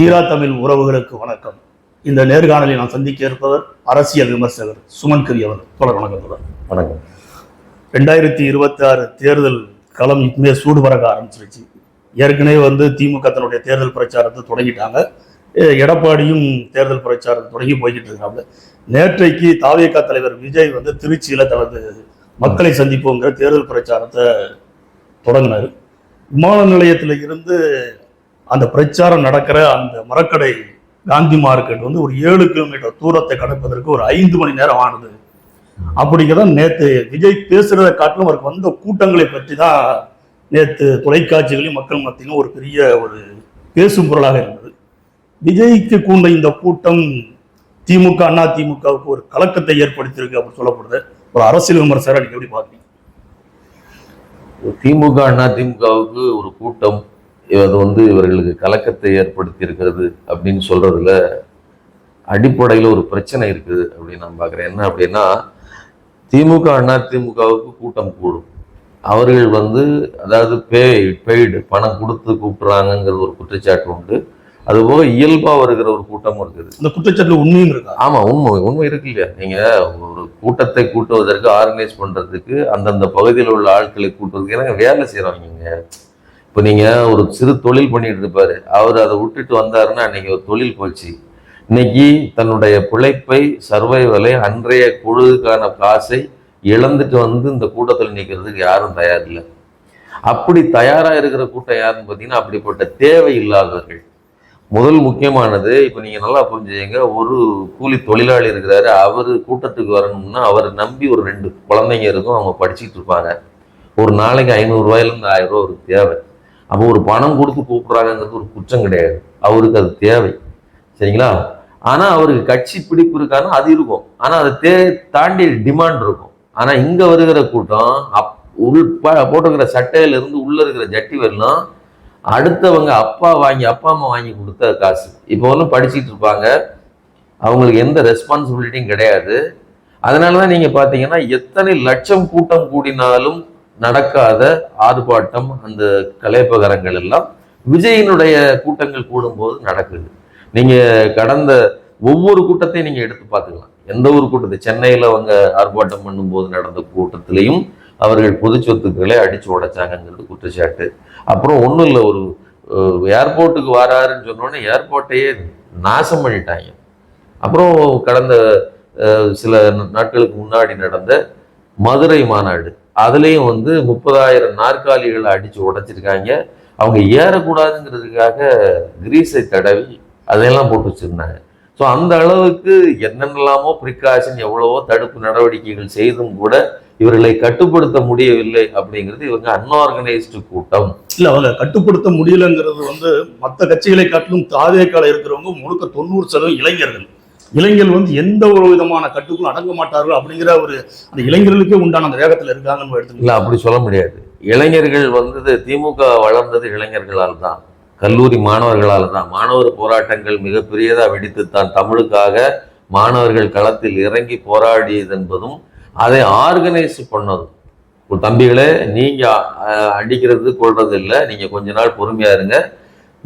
தீரா தமிழ் உறவுகளுக்கு வணக்கம். இந்த நேர்காணலில் நான் சந்திக்க இருப்பவர் அரசியல் விமர்சகர் சுமன் கிரி அவர் தொடர் வணக்கம் தொடர். வணக்கம். ரெண்டாயிரத்தி இருபத்தி ஆறு தேர்தல் களம் இப்பமே சூடு பறக்க ஆரம்பிச்சிருச்சு. ஏற்கனவே வந்து திமுக தன்னுடைய தேர்தல் பிரச்சாரத்தை தொடங்கிட்டாங்க. எடப்பாடியும் தேர்தல் பிரச்சாரத்தை தொடங்கி போய்கிட்டு இருக்காங்க. நேற்றைக்கு தாவேகா தலைவர் விஜய் வந்து திருச்சியில தனது மக்களை சந்திப்போங்கிற தேர்தல் பிரச்சாரத்தை தொடங்கினார். விமான நிலையத்தில் இருந்து அந்த பிரச்சாரம் நடக்கிற அந்த மரக்கடை காந்தி மார்க்கெட் வந்து ஒரு ஏழு கிலோமீட்டர் தூரத்தை கடப்பதற்கு ஒரு ஐந்து மணி நேரம் ஆனது. அப்படிங்கிறத நேற்று விஜய் பேசுகிறத காட்டிலும் அவருக்கு வந்த கூட்டங்களை பற்றி தான் நேற்று தொலைக்காட்சிகளையும் மக்கள் மத்தியிலும் ஒரு பெரிய ஒரு பேசும் பொருளாக இருந்தது. விஜய்க்கு கூண்ட இந்த கூட்டம் திமுக அண்ணா திமுகவுக்கு ஒரு கலக்கத்தை ஏற்படுத்தியிருக்கு அப்படின்னு சொல்லப்படுது. ஒரு அரசியல் விமர்சகர் நீங்கள் எப்படி பார்க்குறீங்க திமுக அண்ணா திமுகவுக்கு ஒரு கூட்டம் அது வந்து இவர்களுக்கு கலக்கத்தை ஏற்படுத்தி இருக்கிறது அப்படின்னு சொல்றதுல அடிப்படையில் ஒரு பிரச்சனை இருக்குது அப்படின்னு நான் பார்க்குறேன். என்ன அப்படின்னா திமுக அண்ணா திமுகவுக்கு கூட்டம் கூடும். அவர்கள் வந்து அதாவது பே பெய்டு பணம் கொடுத்து கூப்பிடுறாங்கங்கிறது ஒரு குற்றச்சாட்டு உண்டு. அதுபோக இயல்பா வருகிற ஒரு கூட்டமும் இருக்குது. இந்த குற்றச்சாட்டுல உண்மையும் இருக்கா? ஆமா உண்மை உண்மை இருக்கு இல்லையா? நீங்க ஒரு கூட்டத்தை கூட்டுவதற்கு ஆர்கனைஸ் பண்றதுக்கு அந்தந்த பகுதியில் உள்ள ஆட்களை கூட்டுவதற்கு ஏன்னா வேலை செய்யறவங்க இப்போ நீங்கள் ஒரு சிறு தொழில் பண்ணிட்டு இருப்பாரு. அவர் அதை விட்டுட்டு வந்தாருன்னா அன்றைக்கி ஒரு தொழில் போச்சு. இன்னைக்கு தன்னுடைய பிழைப்பை சர்வைவலை அன்றைய குழுவுக்கான காசை இழந்துட்டு வந்து இந்த கூட்டத்தில் நிற்கிறதுக்கு யாரும் தயார் இல்லை அப்படி தயாராக இருக்கிற கூட்டம் யாருன்னு பார்த்தீங்கன்னா அப்படிப்பட்ட தேவை இல்லாதவர்கள். முதல் முக்கியமானது இப்போ நீங்கள் நல்லா புரிஞ்சுங்க ஒரு கூலி தொழிலாளி இருக்கிறாரு அவர் கூட்டத்துக்கு வரணும்னா அவர் நம்பி ஒரு ரெண்டு குழந்தைங்க இருக்கும் அவங்க படிச்சுட்டு இருப்பாங்க. ஒரு நாளைக்கு ஐநூறுரூவாயிலேருந்து ஆயிரம் ரூபா ஒரு தேவை. அப்போ ஒரு பணம் கொடுத்து கூப்பிட்றாங்கங்கிறது ஒரு குற்றம் கிடையாது. அவருக்கு அது தேவை. சரிங்களா? ஆனால் அவருக்கு கட்சி பிடிப்பு இருக்கானா அது இருக்கும். ஆனால் அதை தே தாண்டி டிமாண்ட் இருக்கும். ஆனால் இங்கே வருகிற கூட்டம் அப் உள் ப- போட்டுக்கிற உள்ளே இருக்கிற ஜட்டி வரலாம் அடுத்தவங்க அப்பா வாங்கி அப்பா அம்மா வாங்கி கொடுத்த காசு. இப்போ வந்து படிச்சுட்டு இருப்பாங்க. அவங்களுக்கு எந்த ரெஸ்பான்சிபிலிட்டியும் கிடையாது. அதனால தான் நீங்கள் பார்த்தீங்கன்னா எத்தனை லட்சம் கூட்டம் கூடினாலும் நடக்காத ஆர்ப்பாட்டம் அந்த கலைப்பகரங்கள் எல்லாம் விஜயினுடைய கூட்டங்கள் கூடும்போது நடக்குது. நீங்கள் கடந்த ஒவ்வொரு கூட்டத்தையும் நீங்கள் எடுத்து பார்த்துக்கலாம். எந்த ஒரு கூட்டத்தை? சென்னையில் அவங்க ஆர்ப்பாட்டம் பண்ணும்போது நடந்த கூட்டத்திலையும் அவர்கள் பொது சொத்துக்களை அடிச்சு உடைச்சாங்கங்கிறது குற்றச்சாட்டு. அப்புறம் ஒன்றும் இல்லை ஒரு ஏர்போர்ட்டுக்கு வராருன்னு சொன்னோடனே ஏர்போர்ட்டையே நாசம் பண்ணிட்டாங்க. அப்புறம் கடந்த சில நாட்களுக்கு முன்னாடி நடந்த மதுரை மாநாடு. அதுலேயும் வந்து முப்பதாயிரம் நாற்காலிகளை அடித்து உடைச்சிருக்காங்க. அவங்க ஏறக்கூடாதுங்கிறதுக்காக கிரீஸை தடவி அதையெல்லாம் போட்டு வச்சிருந்தாங்க. ஸோ அந்த அளவுக்கு என்னென்னலாமோ ப்ரிகாஷன் எவ்வளவோ தடுப்பு நடவடிக்கைகள் செய்தும் கூட இவர்களை கட்டுப்படுத்த முடியவில்லை அப்படிங்கிறது இவங்க அன்ஆர்கனைஸ்டு கூட்டம். இல்லை அவங்க கட்டுப்படுத்த முடியலங்கிறது வந்து மற்ற கட்சிகளை காட்டிலும் தாவேக்கால இருக்கிறவங்க முழுக்க தொண்ணூறு சதவீதம் இளைஞர்கள். இளைஞர்கள் வந்து எந்த ஒரு விதமான கட்டுக்கும் அடங்க மாட்டார்கள் அப்படிங்கிற ஒரு அந்த இளைஞர்களுக்கே உண்டான அந்த வேகத்தில் இருக்காங்கன்னு இல்லை எடுத்துக்கலாம் அப்படி சொல்ல முடியாது. இளைஞர்கள் வந்தது திமுக வளர்ந்தது இளைஞர்களால் தான். கல்லூரி மாணவர்களால் தான். மாணவர் போராட்டங்கள் மிகப்பெரியதாக வெடித்து தான் தமிழுக்காக மாணவர்கள் களத்தில் இறங்கி போராடியது என்பதும் அதை ஆர்கனைஸ் பண்ணதும். தம்பிகளே நீங்கள் அடிக்கிறது கொள்றது இல்லை. நீங்கள் கொஞ்ச நாள் பொறுமையா இருங்க.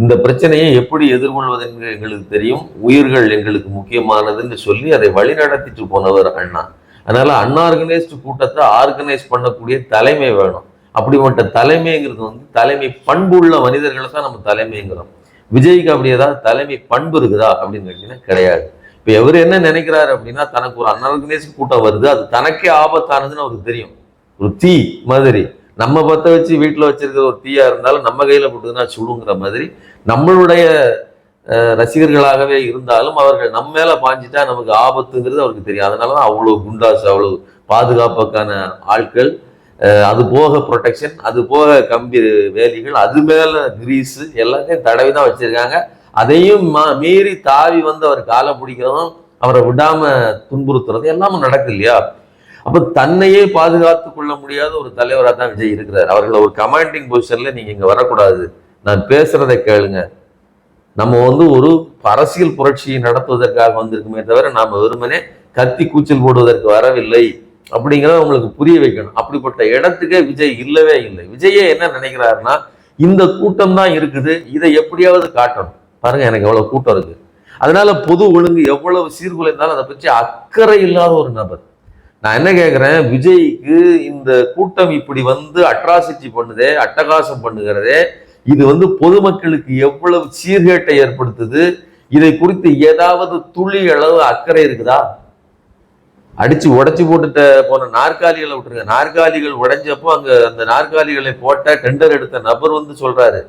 இந்த பிரச்சனையை எப்படி எதிர்கொள்வது என்று எங்களுக்கு தெரியும். உயிர்கள் எங்களுக்கு முக்கியமானதுன்னு சொல்லி அதை வழிநடத்திட்டு போனவர் அண்ணா. அதனால அன்ஆர்கனைஸ்டு கூட்டத்தை ஆர்கனைஸ் பண்ணக்கூடிய தலைமை வேணும். அப்படிப்பட்ட தலைமைங்கிறது வந்து தலைமை பண்புள்ள மனிதர்களை தான் நம்ம தலைமைங்கிறோம். விஜய்க்கு அப்படி ஏதாவது தலைமை பண்பு இருக்குதா அப்படின்னு கேட்டீங்கன்னா கிடையாது. இப்போ எவர் என்ன நினைக்கிறாரு அப்படின்னா தனக்கு ஒரு அன்ஆர்கனைஸ்டு கூட்டம் வருது அது தனக்கே ஆபத்தானதுன்னு அவருக்கு தெரியும். ஒரு தீ மாதிரி. நம்ம பற்ற வச்சு வீட்டில் வச்சிருக்கிற ஒரு தீயாக இருந்தாலும் நம்ம கையில் போட்டுதுன்னா சுடுங்கிற மாதிரி நம்மளுடைய ரசிகர்களாகவே இருந்தாலும் அவர்கள் நம்ம மேலே பாஞ்சிட்டா நமக்கு ஆபத்துங்கிறது அவருக்கு தெரியும். அதனாலதான் அவ்வளோ குண்டாஸ் அவ்வளோ பாதுகாப்புக்கான ஆட்கள். அது போக ப்ரொடெக்ஷன் அது போக கம்பி வேலிகள் அது மேலே கிரீஸு எல்லாத்தையும் தடவி தான் வச்சுருக்காங்க. அதையும் மீறி தாவி வந்து அவர் காலை பிடிக்கிறதும் அவரை விடாமல் துன்புறுத்துறது எல்லாமே நடக்குது இல்லையா? அப்ப தன்னையே பாதுகாத்து கொள்ள முடியாத ஒரு தலைவராக தான் விஜய் இருக்கிறார். அவர்களை ஒரு கமாண்டிங் பொசிஷன்ல நீங்க இங்க வரக்கூடாது. நான் பேசுறதை கேளுங்க. நம்ம வந்து ஒரு அரசியல் புரட்சியை நடத்துவதற்காக வந்திருக்குமே தவிர நாம வெறுமனே கத்தி கூச்சல் போடுவதற்கு வரவில்லை அப்படிங்கிறத உங்களுக்கு புரிய வைக்கணும். அப்படிப்பட்ட இடத்துக்கே விஜய் இல்லவே இல்லை. விஜயே என்ன நினைக்கிறாருன்னா இந்த கூட்டம் தான் இருக்குது இதை எப்படியாவது காட்டணும். பாருங்க எனக்கு எவ்வளவு கூட்டம் இருக்கு. அதனால பொது ஒழுங்கு எவ்வளவு சீர்குலைந்தாலும் அதை பற்றி அக்கறை இல்லாத ஒரு நபர். நான் என்ன கேட்குறேன் விஜய்க்கு இந்த கூட்டம் இப்படி வந்து அட்ராசிட்டி பண்ணுதே அட்டகாசம் பண்ணுகிறதே இது வந்து பொதுமக்களுக்கு எவ்வளவு சீர்கேட்டை ஏற்படுத்துது? இதை குறித்து ஏதாவது துளி அளவு அக்கறை இருக்குதா? அடிச்சு உடைச்சு போட்டுட்ட போன நாற்காலிகளை விட்டுருங்க. நாற்காலிகள் உடைஞ்சப்போ அங்க அந்த நாற்காலிகளை போட்ட டெண்டர் எடுத்த நபர் வந்து சொல்றாரு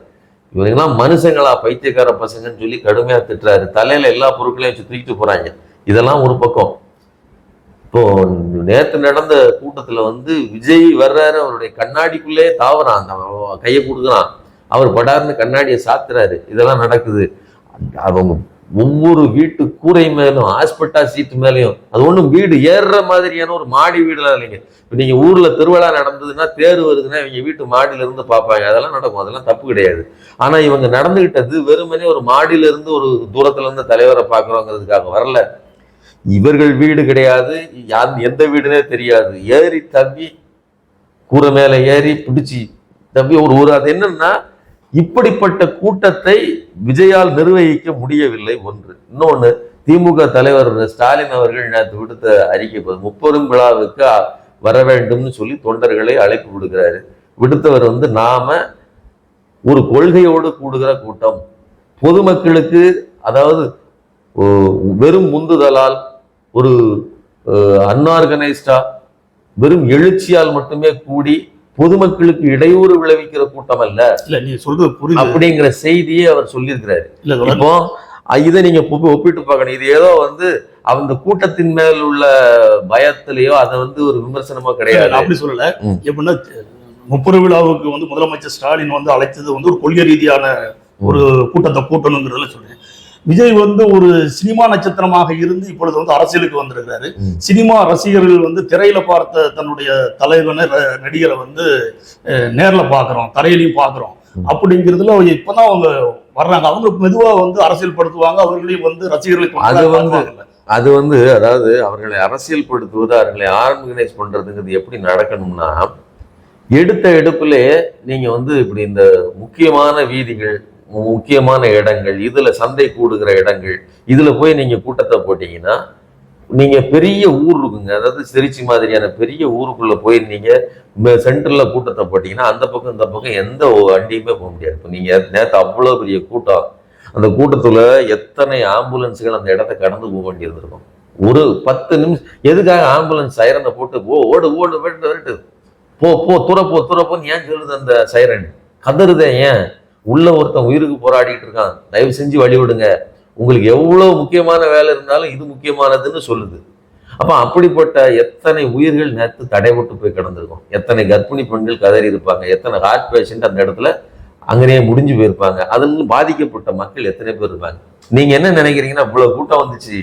இவங்கெல்லாம் மனுஷங்களா பைத்தியக்கார பசங்கன்னு சொல்லி கடுமையா திட்டுறாரு. தலையில எல்லா பொருட்களையும் வச்சு தூக்கிட்டு போறாங்க. இதெல்லாம் ஒரு பக்கம். இப்போ நேற்று நடந்த கூட்டத்தில் வந்து விஜய் வர்றாரு அவருடைய கண்ணாடிக்குள்ளே தாவறான். அந்த கையை கொடுக்குறான் அவர் படார்னு கண்ணாடியை சாத்துறாரு. இதெல்லாம் நடக்குது. அவங்க ஒவ்வொரு வீட்டு கூரை மேலும் ஹாஸ்பிட்டா சீட்டு மேலேயும் அது ஒன்றும் வீடு ஏறுற மாதிரியான ஒரு மாடி வீடுலாம் இல்லைங்க. இப்போ நீங்கள் ஊரில் திருவிழா நடந்ததுன்னா தேர் வருதுன்னா இவங்க வீட்டு மாடியிலேருந்து பார்ப்பாங்க. அதெல்லாம் நடக்கும். அதெல்லாம் தப்பு கிடையாது. ஆனால் இவங்க நடந்துகிட்டது வெறுமனே ஒரு மாடியில இருந்து ஒரு தூரத்துலேருந்து தலைவரை பார்க்குறோங்கிறதுக்காக வரல. இவர்கள் வீடு கிடையாது எந்த வீடுனே தெரியாது. ஏறி தம்பி கூரை மேலே ஏறி பிடிச்சி தம்பி ஒரு ஒரு அது என்னன்னா இப்படிப்பட்ட கூட்டத்தை விஜயால் நிர்வகிக்க முடியவில்லை ஒன்று. இன்னொன்னு திமுக தலைவர் ஸ்டாலின் அவர்கள் நேற்று விடுத்த அறிக்கை பாரு, முப்பெரும் விழாவுக்கு வர வேண்டும்னு சொல்லி தொண்டர்களை அழைப்பு விடுகிறாரு விடுத்தவர் வந்து நாம ஒரு கொள்கையோடு கூடுகிற கூட்டம். பொதுமக்களுக்கு அதாவது வெறும் முந்துதலால் ஒரு அன்ஆர்கனைஸ்டா வெறும் எழுச்சியால் மட்டுமே கூடி பொதுமக்களுக்கு இடையூறு விளைவிக்கிற கூட்டம் அல்ல. இல்ல நீ சொல்றது புரியுது. அப்படிங்கிற செய்தியை அவர் சொல்லியிருக்கிறாரு. இப்போ இதை நீங்க ஒப்பி- ஒப்பிட்டு பார்க்கணும். இது ஏதோ வந்து அந்த கூட்டத்தின் மேல் உள்ள பயத்திலேயோ அதை வந்து ஒரு விமர்சனமா கிடையாது. அப்படி சொல்லல. எப்படின்னா முப்பெரு விழாவுக்கு வந்து முதலமைச்சர் ஸ்டாலின் வந்து அழைத்தது வந்து ஒரு கொள்கை ரீதியான ஒரு கூட்டத்தை கூட்டணுங்கிறதுல சொல்றேன். விஜய் வந்து ஒரு சினிமா நட்சத்திரமாக இருந்து இப்பொழுது வந்து அரசியலுக்கு வந்திருக்கிறாரு. சினிமா ரசிகர்கள் வந்து திரையில பார்த்த தன்னுடைய தலைவனை நடிகரை வந்து நேர்ல பாக்குறோம் தரையிலையும் பாக்குறோம். அப்படிங்கிறதுல இப்பதான் அவங்க வர்றாங்க அவங்க மெதுவா வந்து அரசியல் படுத்துவாங்க அவர்களையும் வந்து ரசிகர்களுக்கு அது வந்து- மாற்றுவாங்கல்ல. அது வந்து அதாவது அவர்களை அரசியல்படுத்துவது அவர்களை ஆர்கனைஸ் பண்றதுங்கிறது எப்படி நடக்கணும்னா எடுத்த எடுப்பிலே நீங்க வந்து இப்படி இந்த முக்கியமான வீதிகள் முக்கியமான இடங்கள் இதில் சந்தை கூடுகிற இடங்கள் இதில் போய் நீங்கள் கூட்டத்தை போட்டீங்கன்னா நீங்கள் பெரிய ஊர் இருக்குங்க. அதாவது திருச்சி மாதிரியான பெரிய ஊருக்குள்ளே போய் நீங்கள் சென்டரில் கூட்டத்தை போட்டிங்கன்னா அந்த பக்கம் இந்த பக்கம் எந்த வண்டியுமே போக முடியாது. இப்போ நீங்கள் நேற்று அவ்வளோ பெரிய கூட்டம். அந்த கூட்டத்தில் எத்தனை ஆம்புலன்ஸ்கள் அந்த இடத்த கடந்து போக வேண்டியிருந்திருக்கும் ஒரு பத்து நிமிஷம் எதுக்காக ஆம்புலன்ஸ் சைரனை போட்டு ஓ ஓடு ஓடு வெட்டு விரட்டு போ போ துறப்போ துறப்போன்னு ஏன் சொல்லுது அந்த சைரன்? கதறுதே ஏன்? உள்ள ஒருத்தன் உயிருக்கு போராடிட்டு இருக்கான். தயவு செஞ்சு வழி விடுங்க உங்களுக்கு எவ்வளவு முக்கியமான வேலை இருந்தாலும் இது முக்கியமானதுன்னு சொல்லுது. அப்போ அப்படிப்பட்ட எத்தனை உயிர்கள் நேற்று தடைபட்டு போய் கிடந்திருக்கும்? எத்தனை கர்ப்பிணி பெண்கள் கதறி இருப்பாங்க? எத்தனை ஹார்ட் பேஷண்ட் அந்த இடத்துல அங்கனே முடிஞ்சு போயிருப்பாங்க? அதில் பாதிக்கப்பட்ட மக்கள் எத்தனை பேர் இருப்பாங்க? நீங்க என்ன நினைக்கிறீங்கன்னா இவ்வளோ கூட்டம் வந்துச்சு.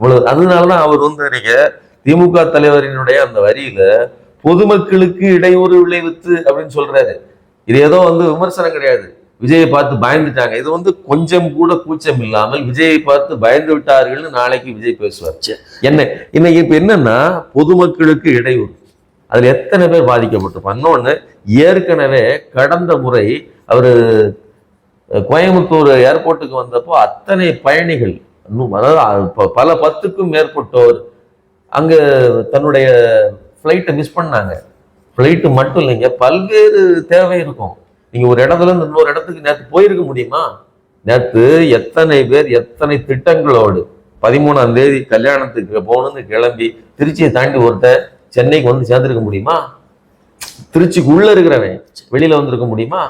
இவ்வளவு அதனாலதான் அவர் வந்து நீங்கள் திமுக தலைவரினுடைய அந்த வரியில பொதுமக்களுக்கு இடையூறு விளைவித்து அப்படின்னு சொல்றாரு. இது ஏதோ வந்து விமர்சனம் கிடையாது. விஜயை பார்த்து பயந்துட்டாங்க. இது வந்து கொஞ்சம் கூட கூச்சம் இல்லாமல் விஜயை பார்த்து பயந்து விட்டார்கள்னு நாளைக்கு விஜய் பேசுவார். என்ன இன்னைக்கு இப்ப என்னன்னா பொதுமக்களுக்கு இடையூறு. அதுல எத்தனை பேர் பாதிக்கப்பட்டிருப்பாங்க? இன்னொன்னு ஏற்கனவே கடந்த முறை அவரு கோயம்புத்தூர் ஏர்போர்ட்டுக்கு வந்தப்போ அத்தனை பயணிகள் அதாவது பல பத்துக்கும் மேற்பட்டோர் அங்க தன்னுடைய ஃப்ளைட்டை மிஸ் பண்ணாங்க. ஃப்ளைட்டு மட்டும் இல்லைங்க பல்வேறு தேவை இருக்கும். நீங்க ஒரு இடத்துல இருந்து இன்னொரு இடத்துக்கு நேற்று போயிருக்க முடியுமா? நேற்று எத்தனை பேர் எத்தனை திட்டங்களோடு பதிமூணாம் தேதி கல்யாணத்துக்கு போகணும்னு கிளம்பி திருச்சியை தாண்டி ஒருத்தன் சென்னைக்கு வந்து சேர்ந்துருக்க முடியுமா? திருச்சிக்கு உள்ள இருக்கிறவன் வெளியில வந்திருக்க முடியுமா?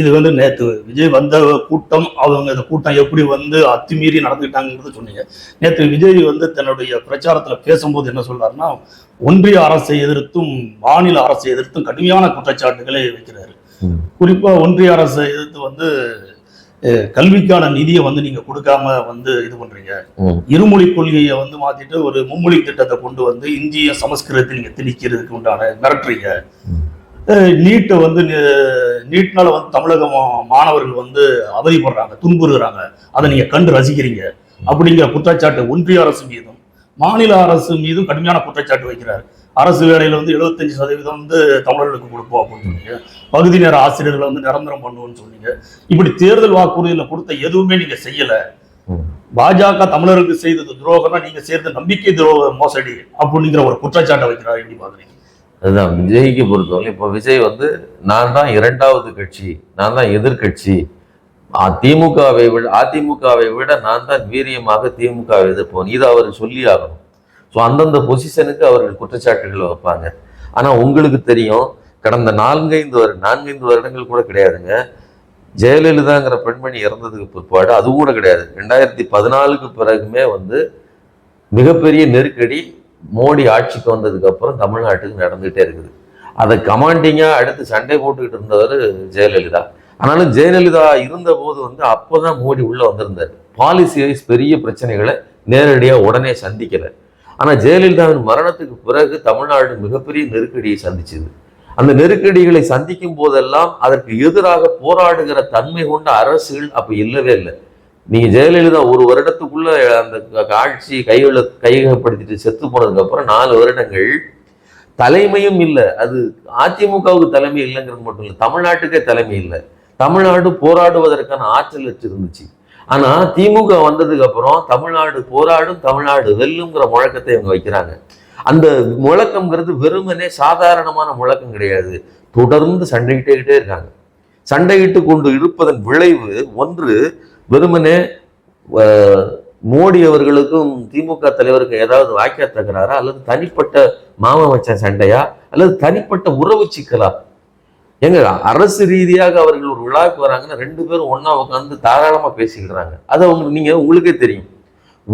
இது வந்து நேற்று விஜய் வந்த கூட்டம் அவங்க இந்த கூட்டம் எப்படி வந்து அத்துமீறி நடந்துக்கிட்டாங்கிறது சொன்னீங்க. நேற்று விஜய் வந்து தன்னுடைய பிரச்சாரத்தில் பேசும்போது என்ன சொல்றாருன்னா ஒன்றிய அரசை எதிர்த்தும் மாநில அரசை எதிர்த்தும் கடுமையான குற்றச்சாட்டுகளை வைக்கிறாரு. குறிப்பா ஒன்றிய அரசை எதிர்த்து வந்து கல்விக்கான நிதியை வந்து நீங்க கொடுக்காம வந்து இது பண்றீங்க. இருமொழி கொள்கையை வந்து மாத்திட்டு ஒரு மும்மொழி திட்டத்தை கொண்டு வந்து இந்திய சமஸ்கிருதத்தை நீங்க திணிக்கிறதுக்கு உண்டான மிரட்டுறீங்க. நீட்டை வந்து நீட்னால வந்து தமிழக மா- மாணவர்கள் வந்து அவதிப்படுறாங்க துன்புறுகிறாங்க. அதை நீங்க கண்டு ரசிக்கிறீங்க. அப்படிங்கிற குற்றச்சாட்டு ஒன்றிய அரசு மீதும் மாநில அரசு மீதும் கடுமையான குற்றச்சாட்டு வைக்கிறார். அரசு வேலையில வந்து 75% சதவீதம் வந்து தமிழர்களுக்கு கொடுப்போம் அப்படின்னு சொன்னீங்க. பகுதி நேர ஆசிரியர்களை வந்து நிரந்தரம் பண்ணுவோம்னு சொன்னீங்க. இப்படி தேர்தல் வாக்குறுதியில கொடுத்த எதுவுமே நீங்க செய்யல. பாஜக தமிழருக்கு செய்தது துரோகம்னா நீங்க செய்த நம்பிக்கை துரோக மோசடி அப்படிங்கிற ஒரு குற்றச்சாட்டை வைக்கிறார் எப்படி பாக்குறீங்க அதுதான் விஜய்க்கு பொறுத்தவரை இப்போ விஜய் வந்து நான் தான் இரண்டாவது கட்சி நான் தான் எதிர்க்கட்சி திமுகவை விட அதிமுகவை விட நான் தான் வீரியமாக திமுகவை எதிர்ப்போம் இது அவர் சொல்லி ஆகணும். ஸோ அந்தந்த பொசிஷனுக்கு அவர்கள் குற்றச்சாட்டுகளை வைப்பாங்க. ஆனால் உங்களுக்கு தெரியும் கடந்த நான்கைந்து வரு நான்கைந்து வருடங்கள் கூட கிடையாதுங்க. ஜெயலலிதாங்கிற பெண்மணி இறந்ததுக்கு பிற்பாடு அது கூட கிடையாது. ரெண்டாயிரத்தி பதினாலுக்கு பிறகுமே வந்து மிகப்பெரிய நெருக்கடி மோடி ஆட்சிக்கு வந்ததுக்கு அப்புறம் தமிழ்நாட்டுக்கு நடந்துகிட்டே இருக்குது. அதை கமாண்டிங்காக அடுத்து சண்டை போட்டுக்கிட்டு இருந்தவர் ஜெயலலிதா. ஆனாலும் ஜெயலலிதா இருந்தபோது வந்து அப்போ தான் மோடி உள்ளே வந்திருந்தார். பாலிசி வைஸ் பெரிய பிரச்சனைகளை நேரடியாக உடனே சந்திக்கலை. ஆனால் ஜெயலலிதாவின் மரணத்துக்கு பிறகு தமிழ்நாடு மிகப்பெரிய நெருக்கடியை சந்திச்சுது. அந்த நெருக்கடிகளை சந்திக்கும் போதெல்லாம் அதற்கு எதிராக போராடுகிற தன்மை கொண்ட அரசுகள் அப்ப இல்லவே இல்லை. நீங்கள் ஜெயலலிதா ஒரு வருடத்துக்குள்ள அந்த ஆட்சி கைகளை கையகப்படுத்திட்டு செத்து போனதுக்கு அப்புறம் நாலு வருடங்கள் தலைமையும் இல்லை. அது அதிமுகவுக்கு தலைமை இல்லைங்கிறது மட்டும் இல்லை தமிழ்நாட்டுக்கே தலைமை இல்லை. தமிழ்நாடு போராடுவதற்கான ஆற்றல் இருந்துச்சு. ஆனா திமுக வந்ததுக்கு அப்புறம் தமிழ்நாடு போராடும் தமிழ்நாடு வெல்லுங்கிற முழக்கத்தை இவங்க வைக்கிறாங்க. அந்த முழக்கம்ங்கிறது வெறுமனே சாதாரணமான முழக்கம் கிடையாது. தொடர்ந்து சண்டையிட்டே இருக்காங்க. சண்டையிட்டு கொண்டு இருப்பதன் விளைவு ஒன்று வெறுமனே மோடி அவர்களுக்கும் திமுக தலைவருக்கும் ஏதாவது வாக்கிய தகராறா அல்லது தனிப்பட்ட மாமா மச்சான் சண்டையா? அல்லது தனிப்பட்ட உறவு சிக்கலா? எங்க அரசு ரீதியாக அவர்கள் ஒரு விழாவுக்கு வராங்கன்னா ரெண்டு பேரும் ஒன்னா உட்காந்து தாராளமா பேசிக்கிறாங்க. அது அவங்க நீங்க உங்களுக்கே தெரியும்.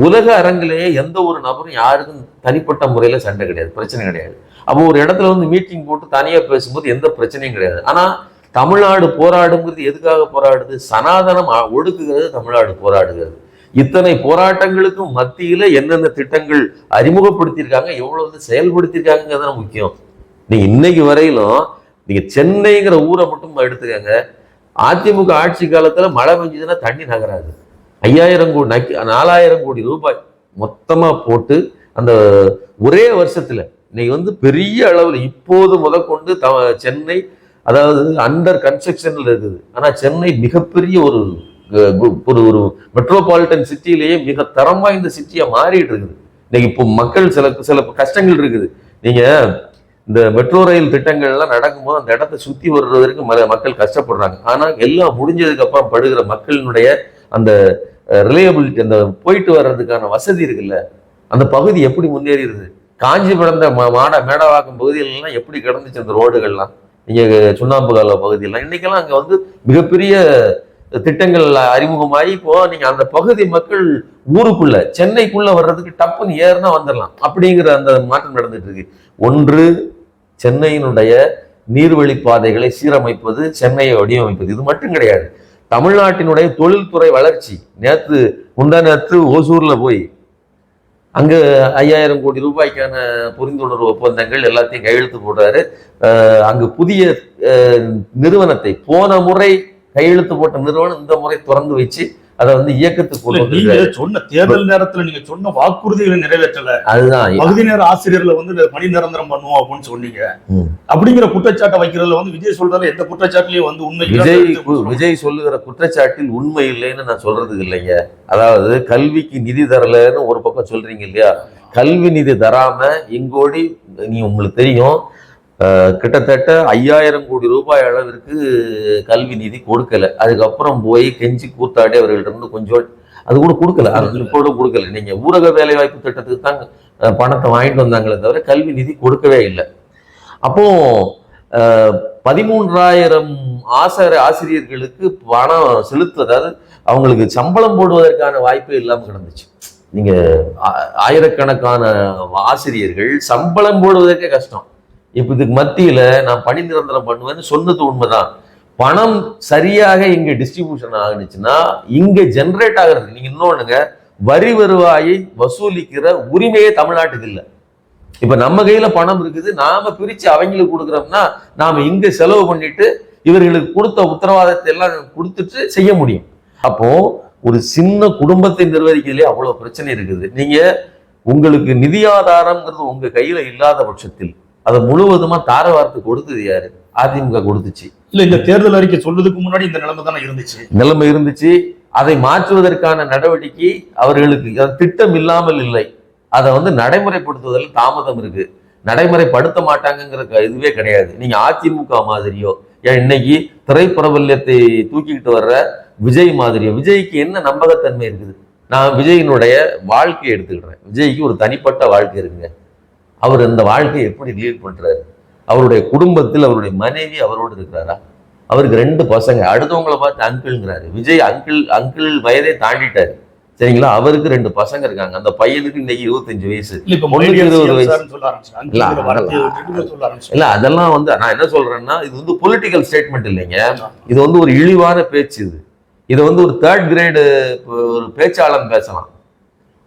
உலக அரங்கிலேயே எந்த ஒரு நபரும் யாருக்கும் தனிப்பட்ட முறையில் சண்டை கிடையாது பிரச்சனை கிடையாது. அப்போ ஒரு இடத்துல வந்து மீட்டிங் போட்டு தனியாக பேசும்போது எந்த பிரச்சனையும் கிடையாது. ஆனால் தமிழ்நாடு போராடுங்கிறது எதுக்காக போராடுது? சனாதனம் ஒடுக்குகிறது தமிழ்நாடு போராடுகிறது. இத்தனை போராட்டங்களுக்கும் மத்தியில் என்னென்ன திட்டங்கள் அறிமுகப்படுத்தியிருக்காங்க எவ்வளோ வந்து செயல்படுத்தியிருக்காங்கிறது தான் முக்கியம். நீங்கள் இன்னைக்கு வரையிலும் நீங்கள் சென்னைங்கிற ஊரை மட்டும் எடுத்துக்கங்க. அதிமுக ஆட்சி காலத்தில் மழை பெஞ்சதுன்னா தண்ணி நகராது. ஐயாயிரம் கோடி நாலாயிரம் கோடி ரூபாய் மொத்தமாக போட்டு அந்த ஒரே வருஷத்தில் இன்னைக்கு வந்து பெரிய அளவில் இப்போது முதற்கொண்டு த சென்னை அதாவது அண்டர் கன்ஸ்ட்ரக்ஷனில் இருக்குது. ஆனால் சென்னை மிகப்பெரிய ஒரு கு- ஒரு ஒரு மெட்ரோபாலிட்டன் சிட்டியிலேயே மிக தரம் வாய்ந்த சிட்டியாக மாறிட்டு இருக்குது. இன்னைக்கு இப்போ மக்கள் சில சில கஷ்டங்கள் இருக்குது. நீங்கள் இந்த மெட்ரோ ரயில் திட்டங்கள்லாம் நடக்கும்போது அந்த இடத்த சுற்றி வர்றதற்கு மக்கள் கஷ்டப்படுறாங்க. ஆனால் எல்லாம் முடிஞ்சதுக்கு அப்புறம் படுகிற மக்களினுடைய அந்த ரிலையபிலிட்டி அந்த போயிட்டு வர்றதுக்கான வசதி இருக்குல்ல அந்த பகுதி எப்படி முன்னேறிடுது? காஞ்சிபுரம் இந்த மாட மேடவாக்கம் பகுதிகளெல்லாம் எப்படி கிடந்துச்சு அந்த ரோடுகள்லாம்? இங்கே சுண்ணாம்பு கால பகுதியெல்லாம். இன்னைக்கெல்லாம் அங்கே வந்து மிகப்பெரிய திட்டங்கள் அறிமுகமாகி இப்போ நீங்கள் அந்த பகுதி மக்கள் ஊருக்குள்ள சென்னைக்குள்ளே வர்றதுக்கு டப்புன்னு ஏறுனா வந்துடலாம் அப்படிங்கிற அந்த மாற்றம் நடந்துட்டு இருக்கு. ஒன்று சென்னையினுடைய நீர்வழி பாதைகளை சீரமைப்பது சென்னையை வடிவமைப்பது. இது மட்டும் கிடையாது. தமிழ்நாட்டினுடைய தொழில்துறை வளர்ச்சி. நேற்று முந்தா நேற்று ஓசூரில் போய் அங்கே ஐயாயிரம் கோடி ரூபாய்க்கான புரிந்துணர்வு ஒப்பந்தங்கள் எல்லாத்தையும் கையெழுத்து போடுறாரு அங்கு புதிய நிறுவனத்தை போன முறை கையெழுத்து போட்ட நிறுவனம் இந்த முறை திறந்து வச்சு அதை வந்து இயக்கத்துக்கு கொண்டு. சொன்ன தேர்தல் நேரத்துல நீங்க சொன்ன வாக்குறுதிகளை நிறைவேற்றல. அதுதான். பகுதி நேர ஆசிரியர்களை வந்து பணி நிரந்தரம் பண்ணுவோம் அப்படின்னு சொன்னீங்க. அப்படிங்கிற குற்றச்சாட்டை வைக்கிறதுல வந்து விஜய் சொல்றாரு எந்த குற்றச்சாட்டுலயும் வந்து உண்மை விஜய் விஜய் சொல்லுகிற குற்றச்சாட்டில் உண்மை இல்லைன்னு நான் சொல்றதுக்கு இல்லைங்க. அதாவது கல்விக்கு நிதி தரலன்னு ஒரு பக்கம் சொல்றீங்க இல்லையா? கல்வி நிதி தராம இங்கோடி நீ உங்களுக்கு தெரியும் கிட்டத்தட்ட ஐயாயிரம் கோடி ரூபாய் அளவிற்கு கல்வி நிதி கொடுக்கல. அதுக்கப்புறம் போய் கெஞ்சி கூத்தாடி அவர்கள்ட்ட இருந்து கொஞ்சம் அது கூட கொடுக்கல. கூட கொடுக்கல. நீங்க ஊரக வேலைவாய்ப்பு திட்டத்துக்கு தான் பணத்தை வாங்கிட்டு வந்தாங்களே தவிர கல்வி நிதி கொடுக்கவே இல்லை. அப்போ பதிமூன்றாயிரம் ஆசிரியர் ஆசிரியர்களுக்கு பணம் செலுத்து அதாவது அவங்களுக்கு சம்பளம் போடுவதற்கான வாய்ப்பே இல்லாம கிடந்துச்சு. நீங்க ஆயிரக்கணக்கான ஆசிரியர்கள் சம்பளம் போடுவதற்கே கஷ்டம். இப்போ இதுக்கு மத்தியில் நான் பணி நிரந்தரம் பண்ணுவேன்னு சொன்னது உண்மைதான். பணம் சரியாக இங்கே டிஸ்ட்ரிபியூஷன் ஆகுனுச்சுன்னா இங்கே ஜென்ரேட் ஆகிறது நீங்கள் இன்னொன்றுங்க வரி வருவாயை வசூலிக்கிற உரிமையே தமிழ்நாட்டுக்கு இல்லை. இப்போ நம்ம கையில் பணம் இருக்குது நாம் பிரித்து அவங்களுக்கு கொடுக்குறோம்னா நாம் இங்கே செலவு பண்ணிட்டு இவர்களுக்கு கொடுத்த உத்தரவாதத்தை எல்லாம் கொடுத்துட்டு செய்ய முடியும். அப்போது ஒரு சின்ன குடும்பத்தை நிர்வகிக்கிறதுலே அவ்வளோ பிரச்சனை இருக்குது. நீங்கள் உங்களுக்கு நிதி ஆதாரங்கிறது உங்கள் கையில் இல்லாத பட்சத்தில் அதை முழுவதுமா தார வார்த்தை கொடுத்தது யாரு? அதிமுக கொடுத்துச்சு. இல்ல இந்த தேர்தல் அறிக்கை சொல்றதுக்கு முன்னாடி இந்த நிலைமை தானே இருந்துச்சு? நிலைமை இருந்துச்சு. அதை மாற்றுவதற்கான நடவடிக்கை அவர்களுக்கு திட்டம் இல்லாமல் இல்லை. அதை வந்து நடைமுறைப்படுத்துவதில் தாமதம் இருக்கு. நடைமுறைப்படுத்த மாட்டாங்கங்கிற க- இதுவே கிடையாது. நீங்க அதிமுக மாதிரியோ இன்னைக்கு திரைப்பிரபல்யத்தை தூக்கிக்கிட்டு வர்ற விஜய் மாதிரியோ விஜய்க்கு என்ன நம்பகத்தன்மை இருக்குது? நான் விஜயினுடைய வாழ்க்கையை எடுத்துக்கிடுறேன். விஜய்க்கு ஒரு தனிப்பட்ட வாழ்க்கை இருக்குங்க. அவர் இந்த வாழ்க்கையை எப்படி லீட் பண்றாரு? அவருடைய குடும்பத்தில் அவருடைய மனைவி அவரோடு இருக்கிறாரா? அவருக்கு ரெண்டு பசங்க. அடுத்தவங்களை பார்த்து அங்கிள்ங்கிறாரு. விஜய் அங்கிள் அங்கிள் வயதை தாண்டிட்டாரு. சரிங்களா? அவருக்கு ரெண்டு பசங்க இருக்காங்க. அந்த பையனுக்கு இன்னைக்கு இருபத்தஞ்சு வயசு. இருபது வயசு. இல்ல அதெல்லாம் வந்து நான் என்ன சொல்றேன்னா இது வந்து பொலிட்டிக்கல் ஸ்டேட்மெண்ட் இல்லைங்க. இது வந்து ஒரு இழிவான பேச்சு இது. இது வந்து ஒரு தேர்ட் கிரேடு ஒரு பேச்சாளன் பேசலாம்.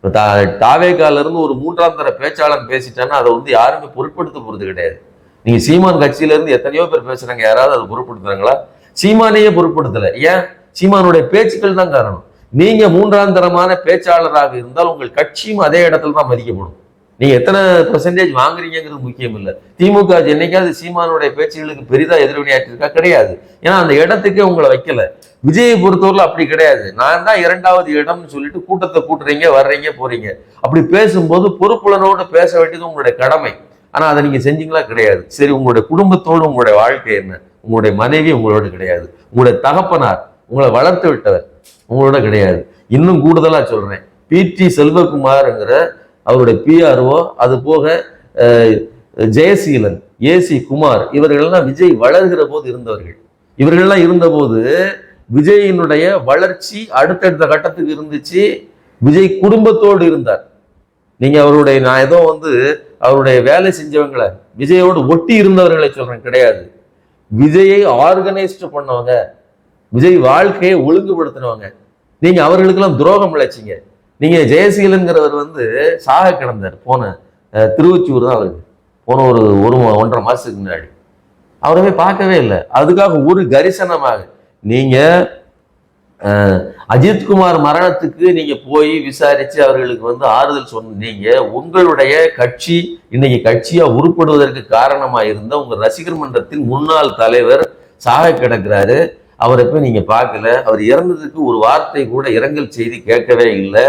இப்போ தா இருந்து ஒரு மூன்றாம் தர பேச்சாளர் பேசிட்டான்னா அதை வந்து யாருமே பொருட்படுத்த போறது கிடையாது. நீங்க சீமான் கட்சியில இருந்து எத்தனையோ பேர் பேசுறாங்க யாராவது அதை பொருட்படுத்துறாங்களா? சீமானையே பொருட்படுத்தலை. ஏன்? சீமானுடைய பேச்சுக்கள் தான் காரணம். நீங்க மூன்றாம் தரமான பேச்சாளராக இருந்தால் உங்கள் கட்சியும் அதே இடத்துல தான் மதிக்கப்படும். நீங்க எத்தனை பெர்சன்டேஜ் வாங்குறீங்கிறது முக்கியம் இல்லை. திமுக என்னைக்காவது சீமானுடைய பேச்சுகளுக்கு பெரிதா எதிர்வினையாற்றிருக்கா கிடையாது. ஏன்னா அந்த இடத்துக்கே உங்களை வைக்கல. விஜயை பொறுத்தவரையில் அப்படி கிடையாது. நான் தான் இரண்டாவது இடம்னு சொல்லிட்டு கூட்டத்தை கூட்டுறீங்க வர்றீங்க போறீங்க. அப்படி பேசும்போது பொறுப்புலனோடு பேச வேண்டியது உங்களுடைய கடமை. ஆனா அதை நீங்க செஞ்சீங்களா? கிடையாது. சரி உங்களுடைய குடும்பத்தோடு உங்களுடைய வாழ்க்கை என்ன? உங்களுடைய மனைவி உங்களோட கிடையாது. உங்களுடைய தகப்பனார் உங்களை வளர்த்து விட்டவர் உங்களோட கிடையாது. இன்னும் கூடுதலா சொல்றேன். பிடி செல்வகுமார்ங்கிற அவருடைய பிஆர்ஓ அது போக ஜெயசீலன் ஏசி குமார் இவர்கள்லாம் விஜய் வளர்கிற போது இருந்தவர்கள். இவர்கள்லாம் இருந்தபோது விஜயினுடைய வளர்ச்சி அடுத்தடுத்த கட்டத்துக்கு இருந்துச்சு. விஜய் குடும்பத்தோடு இருந்தார். நீங்க அவருடைய நான் ஏதோ வந்து அவருடைய வேலை செஞ்சவங்களை விஜயோடு ஒட்டி இருந்தவர்களை சொல்றேன் கிடையாது. விஜயை ஆர்கனைஸ்டு பண்ணவங்க விஜய் வாழ்க்கையை ஒழுங்குபடுத்தினவங்க. நீங்க அவர்களுக்கெல்லாம் துரோகம் இழைச்சிங்க நீங்கள் ஜெயசீலன்கிறவர் வந்து சாக கிடந்தார். போன திருவச்சூர் தான் அவருக்கு போன ஒரு ஒரு ஒன்றரை மாதத்துக்கு முன்னாடி. அவரவே பார்க்கவே இல்லை. அதுக்காக ஒரு கரிசனமாக நீங்கள் அஜித்குமார் மரணத்துக்கு நீங்க போய் விசாரிச்சு அவர்களுக்கு வந்து ஆறுதல் சொன்னீங்க உங்களுடைய கட்சி இன்னைக்கு கட்சியா உருப்படுவதற்கு காரணமா இருந்த உங்க ரசிகர் மன்றத்தின் முன்னாள் தலைவர் சாக கிடக்கிறாரு. அவரை போய் நீங்கள் பார்க்கல. அவர் இறந்ததுக்கு ஒரு வார்த்தை கூட இரங்கல் செய்தி கேட்கவே இல்லை.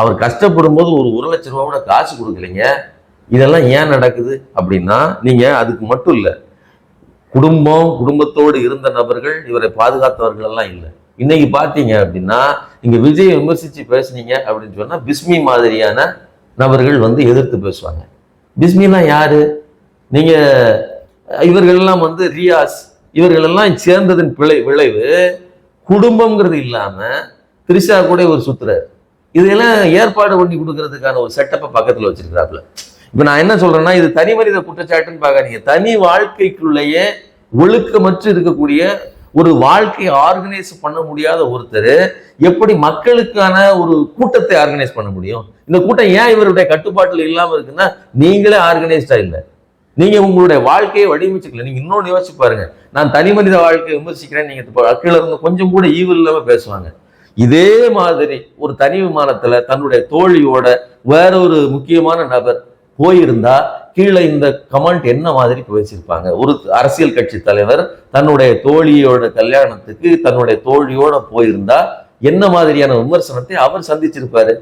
அவர் கஷ்டப்படும் போது ஒரு ஒரு லட்ச ரூபா கூட காசு கொடுக்கலைங்க. இதெல்லாம் ஏன் நடக்குது அப்படின்னா நீங்கள் அதுக்கு மட்டும் இல்லை. குடும்பம் குடும்பத்தோடு இருந்த நபர்கள் இவரை பாதுகாத்தவர்கள் எல்லாம் இல்லை. இன்னைக்கு பார்த்தீங்க அப்படின்னா இங்கே விஜயை விமர்சித்து பேசுனீங்க அப்படின்னு சொன்னால் பிஸ்மி மாதிரியான நபர்கள் வந்து எதிர்த்து பேசுவாங்க. பிஸ்மிலாம் யாரு? நீங்கள் இவர்கள்லாம் வந்து ரியாஸ் இவர்களெல்லாம் சேர்ந்ததன் பிழை விளைவு குடும்பங்கிறது இல்லாமல் திரிஷா கூட ஒரு சுத்துறாரு. இதெல்லாம் ஏற்பாடு பண்ணி கொடுக்கறதுக்கான ஒரு செட்டப்பை பக்கத்தில் வச்சிருக்கிறாப்புல. இப்போ நான் என்ன சொல்றேன்னா இது தனி மனித குற்றச்சாட்டுன்னு பார்க்காதீங்க. தனி வாழ்க்கைக்குள்ளேயே ஒழுக்கமற்று இருக்கக்கூடிய ஒரு வாழ்க்கையை ஆர்கனைஸ் பண்ண முடியாத ஒருத்தர் எப்படி மக்களுக்கான ஒரு கூட்டத்தை ஆர்கனைஸ் பண்ண முடியும்? இந்த கூட்டம் ஏன் இவருடைய கட்டுப்பாட்டில் இல்லாமல் இருக்குன்னா நீங்களே ஆர்கனைஸ்டா இல்லை. நீங்க உங்களுடைய வாழ்க்கையை வடிவமைச்சுக்கல. நீங்க இன்னொன்று யோசிச்சு பாருங்க. நான் தனி மனித வாழ்க்கையை விமர்சிக்கிறேன். நீங்க இப்ப இருந்து கொஞ்சம் கூட ஈவில் இல்லாம பேசுவாங்க. இதே மாதிரி ஒரு தனி விமானத்துல தன்னுடைய தோழியோட வேற ஒரு முக்கியமான நபர் போயிருந்தா கீழே இந்த கமெண்ட் என்ன மாதிரி பேசியிருப்பாங்க? ஒரு அரசியல் கட்சி தலைவர் தன்னுடைய தோழியோட கல்யாணத்துக்கு தன்னுடைய தோழியோட போயிருந்தா என்ன மாதிரியான விமர்சனத்தை அவர் சந்திச்சிருப்பாரு?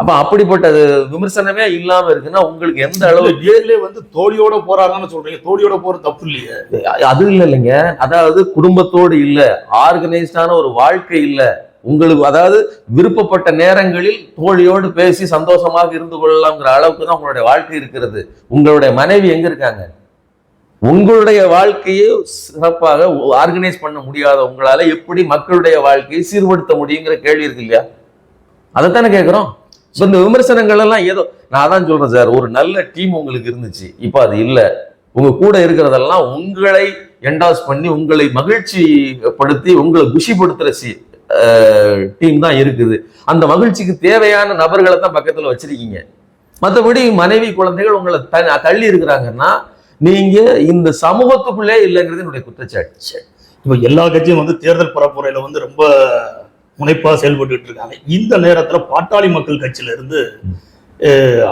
அப்ப அப்படிப்பட்ட விமர்சனமே இல்லாம இருக்குன்னா உங்களுக்கு எந்த அளவு நேர்லயே வந்து தோழியோட போறாங்கன்னு சொல்றீங்க. தோழியோட போறது தப்பு இல்லையே. அது இல்ல இல்லைங்க. அதாவது குடும்பத்தோடு இல்ல ஆர்கனைஸ்டான ஒரு வாழ்க்கை இல்ல. உங்களுக்கு அதாவது விருப்பப்பட்ட நேரங்களில் தோழியோடு பேசி சந்தோஷமாக இருந்து கொள்ளலாம்ங்கிற அளவுக்கு தான் உங்களுடைய வாழ்க்கை இருக்கிறது. உங்களுடைய மனைவி எங்க இருக்காங்க? உங்களுடைய வாழ்க்கையை சிறப்பாக ஆர்கனைஸ் பண்ண முடியாத உங்களால எப்படி மக்களுடைய வாழ்க்கையை சீர்படுத்த முடியுங்கிற கேள்வி இருக்கு இல்லையா? அதைத்தானே கேட்குறோம் ஸோ இந்த விமர்சனங்கள் எல்லாம் ஏதோ நான் தான் சொல்றேன் சார் ஒரு நல்ல டீம் உங்களுக்கு இருந்துச்சு இப்போ அது இல்லை. உங்க கூட இருக்கிறதெல்லாம் உங்களை என்டாஸ் பண்ணி உங்களை மகிழ்ச்சி படுத்தி உங்களை குஷிப்படுத்துற சி டீம் தான் இருக்குது. அந்த மகிழ்ச்சிக்கு தேவையான நபர்களை தான் பக்கத்தில் வச்சிருக்கீங்க. மற்றபடி மனைவி குழந்தைகள் உங்களை த தள்ளி இருக்கிறாங்கன்னா நீங்க இந்த சமூகத்துக்குள்ளே இல்லைங்கிறது என்னுடைய குற்றச்சாட்டு. இப்போ எல்லா கட்சியும் வந்து தேர்தல் பரப்புரையில வந்து ரொம்ப முனைப்பாக செயல்பட்டு இருக்காங்க. இந்த நேரத்தில் பாட்டாளி மக்கள் கட்சியிலிருந்து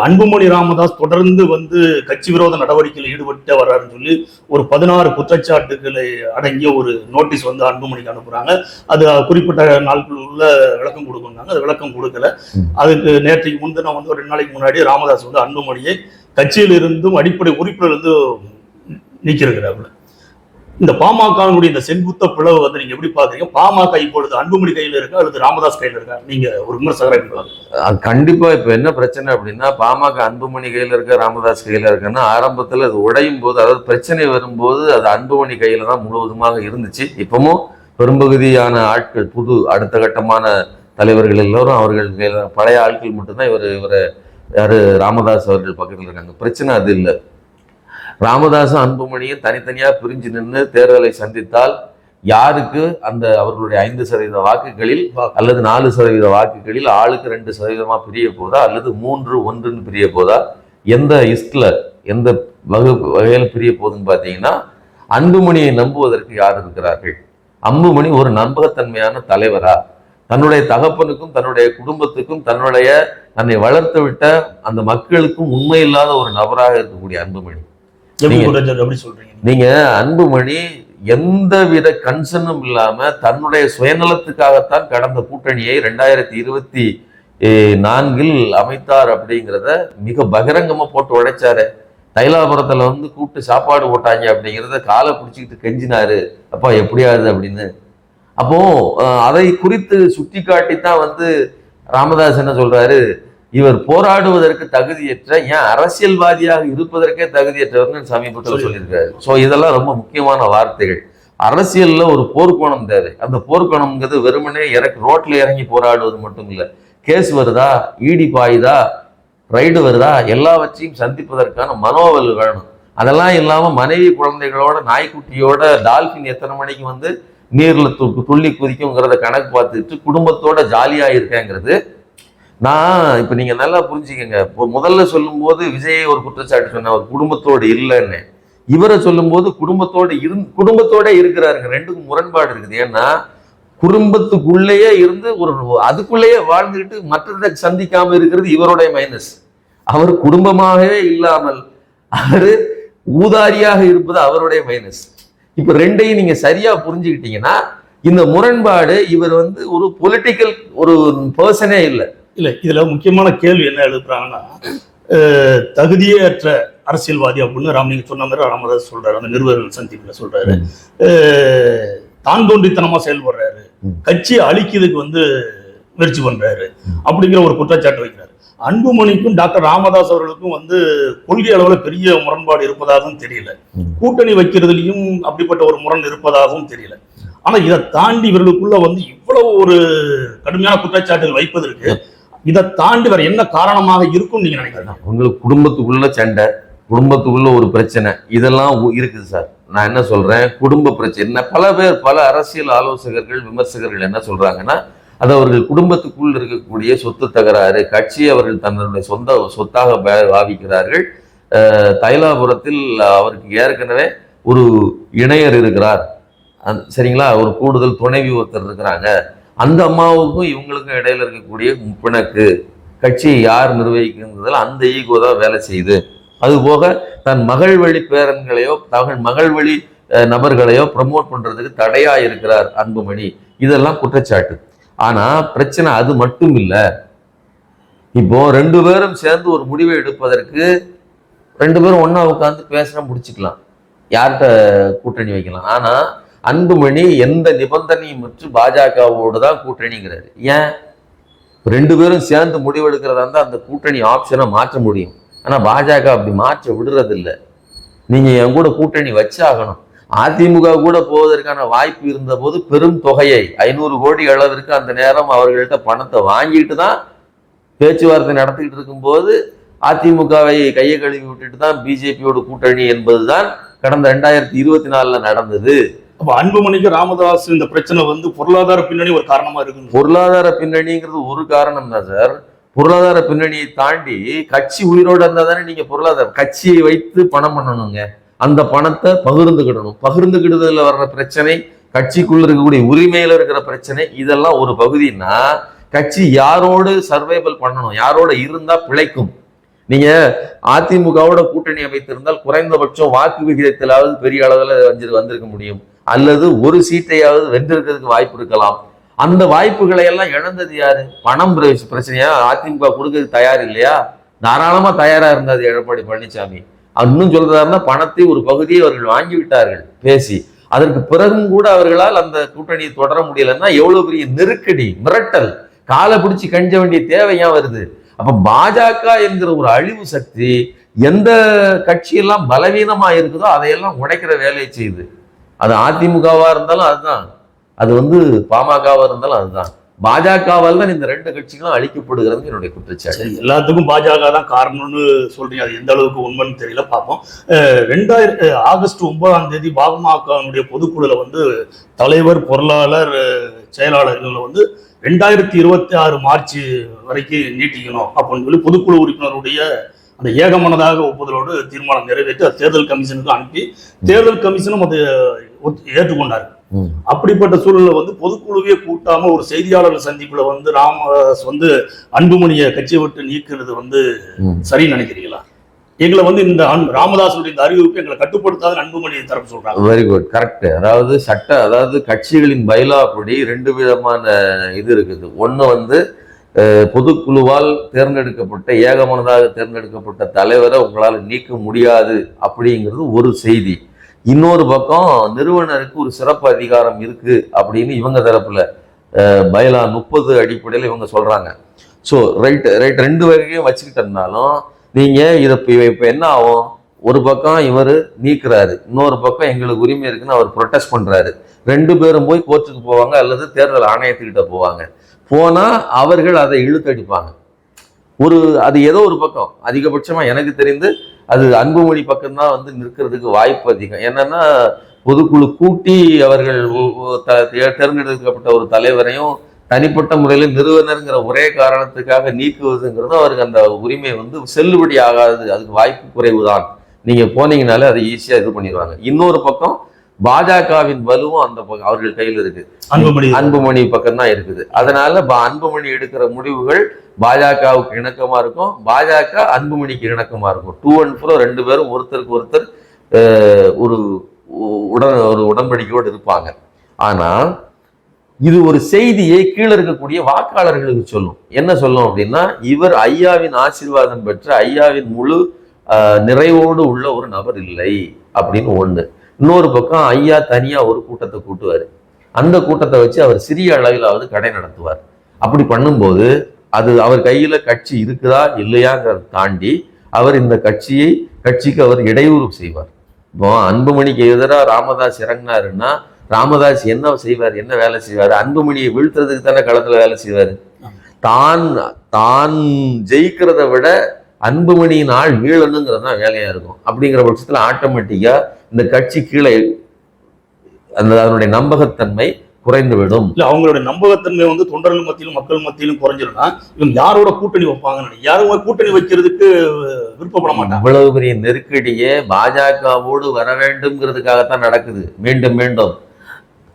அன்புமணி ராமதாஸ் தொடர்ந்து வந்து கட்சி விரோத நடவடிக்கையில் ஈடுபட்டு வர்றாருன்னு சொல்லி ஒரு பதினாறு குற்றச்சாட்டுகளை அடங்கிய ஒரு நோட்டீஸ் வந்து அன்புமணிக்கு அனுப்புறாங்க. அது குறிப்பிட்ட நாட்களுள்ள விளக்கம் கொடுக்கணுங்க அது விளக்கம் கொடுக்கல. அதுக்கு நேற்றைக்கு முன்தினம் வந்து ஒரு ரெண்டு நாளைக்கு முன்னாடி ராமதாஸ் வந்து அன்புமணியை கட்சியிலிருந்தும் அடிப்படை உறுப்பினர் இருந்து நீக்கியிருக்கிறார்கள் இந்த பாமகனுடைய இந்த செங்குத்த பிளவு வந்து நீங்க எப்படி பாக்குறீங்க பாமக இப்பொழுது அன்புமணி கையில இருக்கா? அல்லது ராமதாஸ் கையில இருக்கா? நீங்க ஒரு விமர்சகரா அது கண்டிப்பா இப்ப என்ன பிரச்சனை அப்படின்னா பாமக அன்புமணி கையில இருக்க? ராமதாஸ் கையில இருக்குன்னா ஆரம்பத்துல அது உடையும் போது அதாவது பிரச்சனை வரும்போது அது அன்புமணி கையில தான் முழுவதுமாக இருந்துச்சு. இப்பவும் பெரும்பகுதியான ஆட்கள் புது அடுத்த கட்டமான தலைவர்கள் எல்லோரும் அவர்கள் கையில் பழைய ஆட்கள் மட்டும்தான் இவர் இவர் யாரு ராமதாஸ் அவர்கள் பக்கத்தில் இருக்காங்க. பிரச்சனை அது இல்லை. ராமதாசும் அன்புமணியும் தனித்தனியாக பிரிஞ்சு நின்று தேர்தலை சந்தித்தால் யாருக்கு? அந்த அவர்களுடைய ஐந்து சதவீத வாக்குகளில் அல்லது நாலு சதவீத வாக்குகளில் ஆளுக்கு ரெண்டு சதவீதமா பிரிய போதா? அல்லது மூன்று ஒன்றுன்னு பிரிய போதா? எந்த இஸ்டில் எந்த வகு வகையில் பிரிய போகுதுன்னு பார்த்தீங்கன்னா அன்புமணியை நம்புவதற்கு யார் இருக்கிறார்கள்? அன்புமணி ஒரு நம்பகத்தன்மையான தலைவரா? தன்னுடைய தகப்பனுக்கும் தன்னுடைய குடும்பத்துக்கும் தன்னுடைய தன்னை வளர்த்து விட்ட அந்த மக்களுக்கும் உண்மை இல்லாத ஒரு நபராக இருக்கக்கூடிய அன்புமணி. எப்படி சொல்றீங்க? நீங்க அன்புமணி எந்தவித கன்சர்னும் இல்லாம தன்னுடைய சுயநலத்துக்காகத்தான் கடந்த கூட்டணியை ரெண்டாயிரத்தி இருபத்தி நான்கில் அமைத்தார் அப்படிங்கிறத மிக பகிரங்கமா போட்டு உடைச்சாரு. தைலாபுரத்துல வந்து கூப்பிட்டு சாப்பாடு போட்டாங்க அப்படிங்கிறத காலை பிடிச்சிக்கிட்டு கெஞ்சினாரு. அப்பா எப்படியாவது அப்படின்னு. அப்போ அதை குறித்து சுட்டி காட்டித்தான் வந்து ராமதாஸ் என்ன சொல்றாரு? இவர் போராடுவதற்கு தகுதியற்ற ஏன் அரசியல்வாதியாக இருப்பதற்கே தகுதியற்றவர்னு சமீபத்தில் சொல்லியிருக்காரு. ஸோ இதெல்லாம் ரொம்ப முக்கியமான வார்த்தைகள். அரசியல்ல ஒரு போர்க்கோணம் தேவை. அந்த போர்க்கோணம்ங்கிறது வெறுமனே இறக்கி ரோட்ல இறங்கி போராடுவது மட்டும் இல்ல. கேஸ் வருதா? ஈடி பாயுதா? ரைடு வருதா? எல்லாவற்றையும் சந்திப்பதற்கான மனோவல் வேணும். அதெல்லாம் இல்லாம மனைவி குழந்தைகளோட நாய்க்குட்டியோட டால்பின் எத்தனை மணிக்கு வந்து நீர்ல துள்ளி குதிக்குங்கிறத கணக்கு பார்த்துட்டு குடும்பத்தோட ஜாலியா இருக்கேங்கிறது நான் இப்போ நீங்கள் நல்லா புரிஞ்சுக்கங்க. இப்போ முதல்ல சொல்லும்போது விஜயை ஒரு குற்றச்சாட்டு சொன்ன அவர் குடும்பத்தோடு இல்லைன்னு. இவரை சொல்லும்போது குடும்பத்தோடு இருந் குடும்பத்தோட இருக்கிறாருங்க. ரெண்டுக்கும் முரண்பாடு இருக்குது. ஏன்னா குடும்பத்துக்குள்ளேயே இருந்து ஒரு அதுக்குள்ளேயே வாழ்ந்துக்கிட்டு மற்றதை சந்திக்காமல் இருக்கிறது இவருடைய மைனஸ் அவர் குடும்பமாகவே இல்லாமல் அவர் ஊதாரியாக இருப்பது அவருடைய மைனஸ் இப்போ ரெண்டையும் நீங்கள் சரியாக புரிஞ்சுக்கிட்டீங்கன்னா இந்த முரண்பாடு இவர் வந்து ஒரு பொலிட்டிக்கல் ஒரு பர்சனே இல்லை. இல்ல இதுல முக்கியமான கேள்வி என்ன எழுப்புறாங்கன்னா தகுதியற்ற அரசியல்வாதி அப்படின்னு ராம் நீங்க சொன்ன மாதிரி ராமதாஸ் சொல்றாரு அந்த நிருபர்கள் சந்திப்புல சொல்றாரு. தான் தோன்றித்தனமா செயல்படுறாரு. கட்சியை அழிக்கிறதுக்கு வந்து முயற்சி பண்றாரு. அப்படிங்கிற ஒரு குற்றச்சாட்டு வைக்கிறாரு. அன்புமணிக்கும் டாக்டர் ராமதாஸ் அவர்களுக்கும் வந்து கொள்கை அளவுல பெரிய முரண்பாடு இருப்பதாகவும் தெரியல. கூட்டணி வைக்கிறதுலயும் அப்படிப்பட்ட ஒரு முரண் இருப்பதாகவும் தெரியல. ஆனா இதை தாண்டி இவர்களுக்குள்ள வந்து இவ்வளவு ஒரு கடுமையான குற்றச்சாட்டுகள் வைப்பதற்கு இதை தாண்டி வேற என்ன காரணமாக இருக்கும் நீங்க நினைக்கிறீங்க? உங்களுக்கு குடும்பத்துக்குள்ள சண்டை குடும்பத்துக்குள்ள ஒரு பிரச்சனை இதெல்லாம் உ- இருக்குது சார். நான் என்ன சொல்றேன்? குடும்ப பிரச்சனை. பல பேர் பல அரசியல் ஆலோசகர்கள் விமர்சகர்கள் என்ன சொல்றாங்கன்னா அது அவர்கள் குடும்பத்துக்குள் இருக்கக்கூடிய சொத்து தகராறு கட்சியை அவர்கள் தன்னுடைய சொந்த சொத்தாக பாவிக்கிறார்கள். தைலாபுரத்தில் அவருக்கு ஏற்கனவே ஒரு இணையர் இருக்கிறார். சரிங்களா? ஒரு கூடுதல் துணைவி ஒருத்தர் இருக்கிறாங்க. அந்த அம்மாவுக்கும் இவங்களுக்கும் இடையில இருக்கக்கூடிய பிணக்கு. கட்சியை யார் நிர்வகிக்கிறதுல அந்த ஈகோ தான் வேலை செய்யுது. அதுபோக தன் மகள் வழி பேரன்களையோ தகன் மகள் வழி அஹ், நபர்களையோ ப்ரமோட் பண்றதுக்கு தடையா இருக்கிறார் அன்புமணி. இதெல்லாம் குற்றச்சாட்டு. ஆனா பிரச்சனை அது மட்டும் இல்ல. இப்போ ரெண்டு பேரும் சேர்ந்து ஒரு முடிவை எடுப்பதற்கு ரெண்டு பேரும் ஒன்றா உட்காந்து பேசினா முடிச்சுக்கலாம். யார்கிட்ட கூட்டணி வைக்கலாம். ஆனா அன்புமணி எந்த நிபந்தனையும் மற்ற பாஜகவோடு தான் கூட்டணிங்கிறாரு. ஏன்? ரெண்டு பேரும் சேர்ந்து முடிவெடுக்கிறதா இருந்தால் அந்த கூட்டணி ஆப்ஷனை மாற்ற முடியும். ஆனால் பாஜக அப்படி மாற்ற விடுறதில்ல. நீங்கள் என் கூட கூட்டணி வச்சாகணும். அதிமுக கூட போவதற்கான வாய்ப்பு இருந்த போது பெரும் தொகையை ஐநூறு கோடி அளவிற்கு அந்த நேரம் அவர்கள்ட்ட பணத்தை வாங்கிட்டு தான் பேச்சுவார்த்தை நடத்திக்கிட்டு இருக்கும்போது அதிமுகவை கையை கழுவி விட்டுட்டு தான் பிஜேபியோட கூட்டணி என்பதுதான் கடந்த ரெண்டாயிரத்தி இருபத்தி நாலில் நடந்தது. அப்ப அன்புமணிக்கு ராமதாஸ் இந்த பிரச்சனை வந்து பொருளாதார பின்னணி ஒரு காரணமா இருக்கு பொருளாதார பின்னணிங்கிறது ஒரு காரணம் தான் சார். பொருளாதார பின்னணியை தாண்டி கட்சி உயிரோட இருந்தா தானே நீங்க பொருளாதார கட்சியை வைத்து பணம் பண்ணணுங்க. அந்த பணத்தை பகிர்ந்துக்கிடணும் பகிர்ந்துக்கிடுதல வர்ற பிரச்சனை கட்சிக்குள்ள இருக்கக்கூடிய உரிமையில இருக்கிற பிரச்சனை இதெல்லாம் ஒரு பகுதின்னா கட்சி யாரோடு சர்வைவல் பண்ணணும்? யாரோட இருந்தா பிழைக்கும்? நீங்க அதிமுகவோட கூட்டணி அமைத்திருந்தால் குறைந்தபட்சம் வாக்கு விகிதத்திலாவது பெரிய அளவில் வந்து வந்திருக்க முடியும். அல்லது ஒரு சீட்டையாவது வென்றிருக்கிறதுக்கு வாய்ப்பு இருக்கலாம். அந்த வாய்ப்புகளை எல்லாம் இழந்தது யாரு? பணம் பிரச்சனையா? அதிமுக கொடுக்கறதுக்கு தயார் இல்லையா? தாராளமா தயாரா இருந்தது எடப்பாடி பழனிசாமி இன்னும் சொல்றதா பணத்தை ஒரு பகுதியை அவர்கள் வாங்கி விட்டார்கள் பேசி. அதற்கு பிறகும் கூட அவர்களால் அந்த கூட்டணியை தொடர முடியலன்னா எவ்வளவு பெரிய நெருக்கடி மிரட்டல் காலை பிடிச்சி கஞ்ச வேண்டிய தேவையா வருது? அப்ப பாஜக என்கிற ஒரு அழிவு சக்தி எந்த கட்சியெல்லாம் பலவீனமா இருக்குதோ அதையெல்லாம் உடைக்கிற வேலையை செய்யுது. அது அதிமுகவா இருந்தாலும் அதுதான். அது வந்து பாமகவா இருந்தாலும் அதுதான். பாஜகவால் தான் இந்த ரெண்டு கட்சிகளும் அழிக்கப்படுகிறது என்னுடைய குற்றச்சாட்டு. எல்லாத்துக்கும் பாஜக தான் காரணம்னு சொல்றீங்க. அது எந்த அளவுக்கு உண்மைன்னு தெரியல பார்ப்போம். ரெண்டாயிரம் ஆகஸ்ட் ஒன்பதாம் தேதி பாமகனுடைய பொதுக்குழுல வந்து தலைவர் பொருளாளர் செயலாளர் இவங்களை வந்து ரெண்டாயிரத்தி இருபத்தி ஆறு மார்ச் வரைக்கும் நீட்டிக்கணும் அப்படின்னு சொல்லி பொதுக்குழு உறுப்பினருடைய அந்த ஏகமனதாக ஒப்புதலோடு தீர்மானம் நிறைவேற்றி அது தேர்தல் கமிஷனுக்கு அனுப்பி தேர்தல் கமிஷனும் அதை ஏற்றுக்கொண்டார். அப்படிப்பட்ட சூழல்ல வந்து பொதுக்குழுவே கூட்டாம ஒரு செய்தியாளர்கள் சந்திப்புல வந்து ராமதாஸ் வந்து அன்புமணியை கட்சியை விட்டு நீக்கிறது வந்து. சரின்னு நினைக்கிறீங்களா? எங்களை வந்து இந்த ராமதாஸுடைய இந்த அறிவிப்பு எங்களை கட்டுப்படுத்தாத அன்புமணி தரப்பு சொல்றாங்க. வெரி குட் கரெக்ட் அதாவது சட்ட அதாவது கட்சிகளின் பைலா படி ரெண்டு விதமான இது இருக்குது. ஒன்று வந்து பொதுக்குழுவால் தேர்ந்தெடுக்கப்பட்ட ஏகமனதாக தேர்ந்தெடுக்கப்பட்ட தலைவரை உங்களால் நீக்க முடியாது அப்படிங்கிறது ஒரு செய்தி. இன்னொரு பக்கம் நிறுவனருக்கு ஒரு சிறப்பு அதிகாரம் இருக்கு அப்படின்னு இவங்க தரப்புல பயலா முப்பது அடிப்படையில் இவங்க சொல்றாங்க. ஸோ ரைட் ரைட் ரெண்டு வகையும் வச்சுக்கிட்டோம்னாலும் நீங்க இதை இப்போ இப்போ என்ன ஆகும்? ஒரு பக்கம் இவர் நீக்குறாரு இன்னொரு பக்கம் எங்களுக்கு உரிமை இருக்குன்னு அவர் ப்ரொட்டஸ்ட் பண்றாரு. ரெண்டு பேரும் போய் கோர்ட்டுக்கு போவாங்க அல்லது தேர்தல் ஆணையத்துக்கிட்ட போவாங்க. போனா அவர்கள் அதை இழுத்தடிப்பாங்க. ஒரு அது ஏதோ ஒரு பக்கம். அதிகபட்சமா எனக்கு தெரிந்து அது அன்புமணி பக்கம்தான் வந்து நிற்கிறதுக்கு வாய்ப்பு அதிகம். என்னன்னா பொதுக்குழு கூட்டி அவர்கள் த- தேர்ந்தெடுக்கப்பட்ட ஒரு தலைவரையும் தனிப்பட்ட முறையில் நிறுவனருங்கிற ஒரே காரணத்துக்காக நீக்குவதுங்கிறது அவருக்கு அந்த உரிமை வந்து செல்லுபடி ஆகாது. அதுக்கு வாய்ப்பு குறைவு தான் நீங்கள் போனீங்கனாலே அதை ஈஸியாக இது பண்ணிடுவாங்க. இன்னொரு பக்கம் பாஜகவின் வலுவும் அந்த அவர்கள் கையில் இருக்கு. அன்புமணி. அன்புமணி பக்கம் தான் இருக்குது. அதனால அன்புமணி எடுக்கிற முடிவுகள் பாஜகவுக்கு இணக்கமா இருக்கும். பாஜக அன்புமணிக்கு இணக்கமா இருக்கும். டூ அண்ட் ப்ரோ ரெண்டு பேரும் ஒருத்தருக்கு ஒருத்தர் ஒரு உடன் ஒரு உடன்படிக்கையோடு இருப்பாங்க. ஆனா இது ஒரு செய்தியை கீழே இருக்கக்கூடிய வாக்காளர்களுக்கு சொல்லும். என்ன சொல்லும் அப்படின்னா இவர் ஐயாவின் ஆசீர்வாதம் பெற்ற ஐயாவின் முழு நிறைவோடு உள்ள ஒரு நபர் இல்லை அப்படின்னு ஒண்ணு. இன்னொரு பக்கம் ஐயா தனியா ஒரு கூட்டத்தை கூட்டுவார். அந்த கூட்டத்தை வச்சு அவர் சிறிய அளவிலாவது கடை நடத்துவார். அப்படி பண்ணும்போது அது அவர் கையில கட்சி இருக்குதா இல்லையாங்கிறத தாண்டி அவர் இந்த கட்சியை கட்சிக்கு அவர் இடையூறு செய்வார். இப்போ அன்புமணிக்கு எதிராக ராமதாஸ் இறங்கினாருன்னா ராமதாஸ் என்ன செய்வார் என்ன வேலை செய்வார்? அன்புமணியை வீழ்த்துறதுக்கு தானே களத்துல வேலை செய்வார். தான் தான் ஜெயிக்கிறத விட அன்புமணியின் ஆள் வீழணுங்கிறது தான் வேலையா இருக்கும். அப்படிங்கிற பட்சத்துல ஆட்டோமேட்டிக்கா இந்த கட்சி கீழே அந்த அதனுடைய நம்பகத்தன்மை குறைந்துவிடும். இல்ல அவங்களுடைய நம்பகத்தன்மை வந்து தொண்டர்கள் மத்தியிலும் மக்கள் மத்தியிலும் குறைஞ்சிரும்னா இவங்க யாரோட கூட்டணி வைப்பாங்கன்னு யாரும் கூட்டணி வைக்கிறதுக்கு விருப்பப்பட மாட்டாங்க. இவ்வளவு பெரிய நெருக்கடியே பாஜகவோடு வர வேண்டும்ங்கிறதுக்காகத்தான் நடக்குது. மீண்டும் மீண்டும்.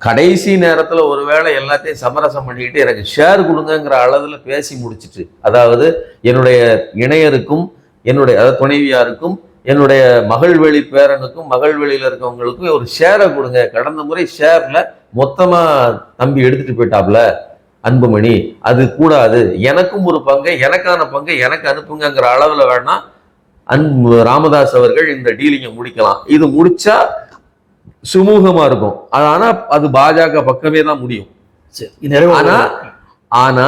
கடைசி நேரத்தில் ஒருவேளை எல்லாத்தையும் சமரசம் பண்ணிக்கிட்டு எனக்கு ஷேர் கொடுங்கங்கிற அளவில் பேசி முடிச்சிட்டு அதாவது என்னுடைய இணையருக்கும் என்னுடைய அதாவது துணைவியாருக்கும் என்னுடைய மகள்வெளி பேரனுக்கும் மகள்வெளியில் இருக்கவங்களுக்கும் ஒரு ஷேரை கொடுங்க. கடந்த முறை ஷேரில் மொத்தமாக தம்பி எடுத்துகிட்டு போயிட்டாப்ல அன்புமணி. அது கூடாது. எனக்கும் ஒரு பங்கை எனக்கான பங்கை எனக்கு அனுப்புங்கிற அளவில் வேணால் அன்பு ராமதாஸ் அவர்கள் இந்த டீலிங்கை முடிக்கலாம். இது முடிச்சா சுமூகமா இருக்கும். அது ஆனா அது பாஜக பக்கமே தான் முடியும். சரி நிறைவு ஆனா ஆனா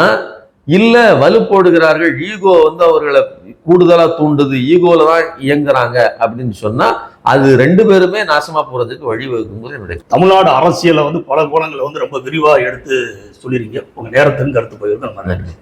இல்ல வலு போடுகிறார்கள் ஈகோ வந்து அவர்களை கூடுதலா தூண்டுது ஈகோல தான் இயங்குறாங்க அப்படின்னு சொன்னா அது ரெண்டு பேருமே நாசமா போறதுக்கு வழிவகுக்குங்கிறது என்னுடைய தமிழ்நாடு அரசியலை வந்து பல கோணங்களை வந்து ரொம்ப விரிவா எடுத்து சொல்லிருக்கீங்க உங்க நேரத்தின் கருத்து போயிருக்கு நன்றி.